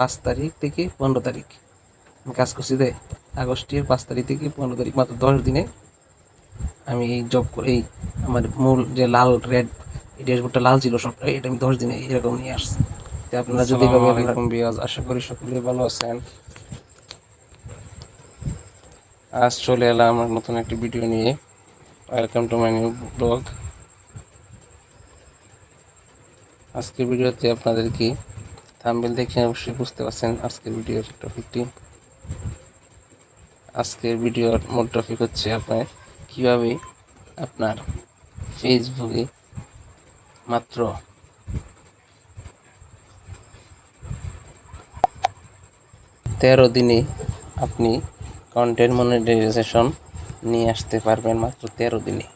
পাঁচ তারিখ থেকে পনেরো তারিখ। আমি কাজ করছি দে আগস্টের পাঁচ তারিখ থেকে পনেরো তারিখ মাত্র দশ দিনে আমি এই জব করে এই আমার মূল যে লাল রেড এই ড্যাশবোর্ডটা লাল ছিল সবটা এটা আমি দশ দিনে এরকম নিয়ে আসছি। তো আপনারা যদি বিয়াজ আশা করি সকলে ভালো আছেন। আজ চলে এলাম আমার নতুন একটি ভিডিও নিয়ে। Welcome to my new blog আজকের ভিডিওতে আপনাদেরকে থাম্বেল দেখে অবশ্যই বুঝতে পারছেন আজকের ভিডিওর টপিকটি। আজকের ভিডিওর মূল টপিক হচ্ছে আপনার কীভাবে আপনার ফেসবুকে মাত্র তেরো দিনে আপনি কন্টেন্ট মনিটাইজেশন নিয়ে আসতে পারবেন মাত্র তেরো দিনে।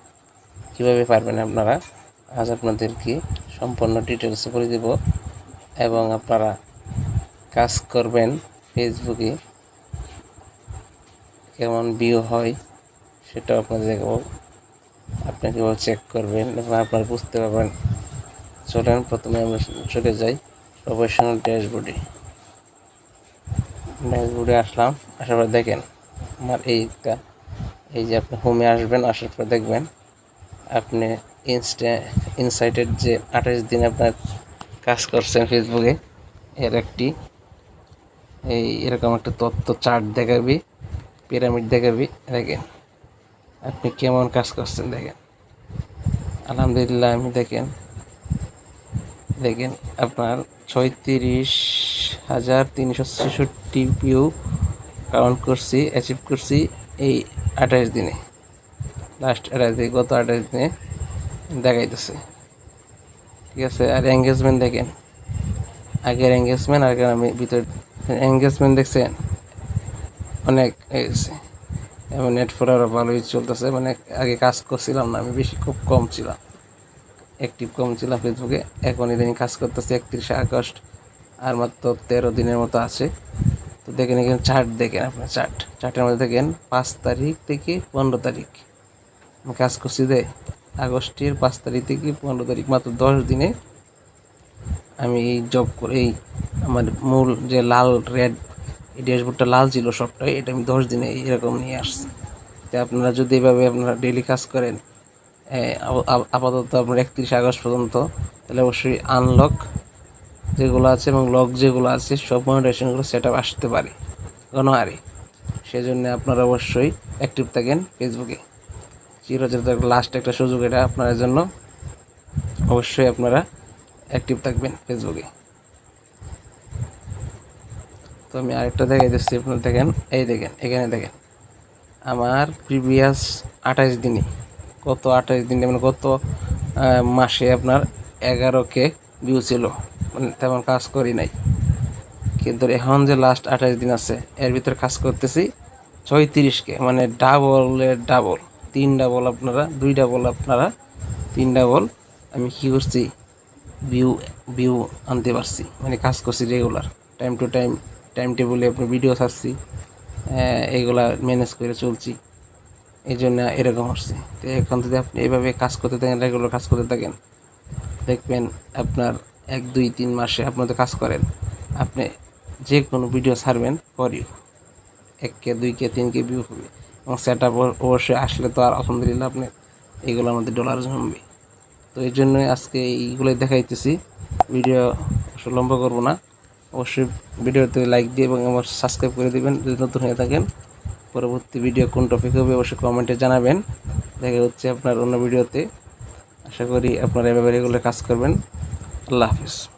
কীভাবে পারবেন আপনারা? আজ আপনাদেরকে সম্পূর্ণ ডিটেলস করে দেব। এবং আপনারা কাজ করবেন ফেসবুকে, কেমন ভিউ হয় সেটাও আপনাদের আপনি কীভাবে চেক করবেন এবং আপনারা বুঝতে পারবেন। চলেন, প্রথমে আমরা চলে যাই প্রফেশনাল ড্যাশবোর্ডে ড্যাশবোর্ডে আসলাম, আসার পর দেখেন, আমার এইটা, এই যে আপনি হোমে আসবেন, আসার পর দেখবেন, আপনি ইনস্টা ইনসাইটের যে আঠাশ দিন আপনার কাজ করছেন ফেসবুকে এর একটি, এই এরকম একটা তথ্য চার্ট দেখাবি, পিরামিড দেখাবি, দেখেন। আপনি কেমন কাজ করছেন, দেখেন। আলহামদুলিল্লাহ, আমি দেখেন। দেখেন, আপনার ছয়ত্রিশ হাজার তিনশো ছেষট্টি ভিউ কাউন্ট করছি অ্যাচিভ করছি এই আঠাশ দিনে। লাস্ট আঠাশ দিনে, গত আঠাশ দিনে দেখাইতেছে। ঠিক আছে, আর এঙ্গেজমেন্ট দেখেন। আগের এঙ্গেজমেন্ট আর আমি ভিতর এঙ্গেজমেন্ট দেখছেন? অনেক গেছে। এবং নেট ফোর আরও ভালোই চলতেছে। মানে আগে কাজ করছিলাম না, আমি বেশি খুব কম ছিলাম। অ্যাক্টিভ কম ছিলাম ফেসবুকে এখন ইদানিং কাজ করতেছি একত্রিশে আগস্ট, আর মাত্র তেরো দিনের মতো আছে। তো দেখেন এখানে চার্ট দেখেন আপনার চার্ট চার্টের মধ্যে দেখেন পাঁচ তারিখ থেকে পনেরো তারিখ। আমি কাজ করছি দে আগস্টের পাঁচ তারিখ থেকে পনেরো তারিখ মাত্র দশ দিনে আমি এই জব করে, এই আমার মূল যে লাল রেড এই ড্যাশবোর্ডটা লাল ছিল সবটাই, এটা আমি দশ দিনে এরকম নিয়ে আসছি। তো আপনারা যদি এভাবে আপনারা ডেলি কাজ করেন আপাতত আপনার একত্রিশ আগস্ট পর্যন্ত, তাহলে অবশ্যই আনলক যেগুলো আছে এবং লক যেগুলো আছে, সব মনিটাইজেশনগুলো সেট আপ আসতে পারে। কোনো গণহারে সেজন্য আপনারা অবশ্যই অ্যাক্টিভ থাকেন ফেসবুকে চিরচির লাস্ট একটা সুযোগ এটা আপনাদের জন্য। অবশ্যই আপনারা অ্যাক্টিভ থাকবেন ফেসবুকে তো আমি আরেকটা দেখাই দিচ্ছি আপনারা দেখেন, এই দেখেন, এখানে দেখেন। আমার প্রিভিয়াস আঠাশ দিনে কত আঠাশ দিনে মানে কত মাসে আপনার এগারো কে ভিউ ছিল মানে তেমন কাজ করি নাই। কিন্তু এখন যে লাস্ট আঠাশ দিন আছে, এর ভিতরে কাজ করতেছি ছয়ত্রিশকে মানে ডাবলের ডাবল তিন ডাবল আপনারা দুই ডাবল আপনারা তিন ডাবল আমি কী করছি ভিউ ভিউ আনতে পারছি মানে কাজ করছি regular time to time time টেবিলে আপনার ভিডিও ছাড়ছি আহ, এইগুলা ম্যানেজ করে চলছি এই জন্য এরকম হচ্ছে। তো এখন যদি আপনি এভাবে কাজ করতে থাকেন রেগুলার কাজ করতে থাকেন দেখবেন আপনার এক দুই তিন মাসে আপনার তো কাজ করেন আপনি যে কোনো ভিডিও ছাড়বেন পরেও এক কে দুই কে তিন কে ভিউ হবে। এবং সেট আপ অবশ্যই আসলে তো আর আলহামদুলিল্লাহ আপনি এইগুলো আমাদের ডলার জমবে তো এই জন্যই আজকে এইগুলোই দেখাইতেছি। ভিডিও লম্বা করব না। অবশ্যই ভিডিওতে লাইক দিয়ে এবং আমার সাবস্ক্রাইব করে দিবেন যদি নতুন হয়ে থাকেন। পরবর্তী ভিডিও কোন টপিক হবে অবশ্যই কমেন্টে জানাবেন। দেখা হচ্ছে আপনার অন্য ভিডিওতে আশা করি আপনারা এভাবে এগুলো কাজ করবেন। আল্লাহ হাফিজ।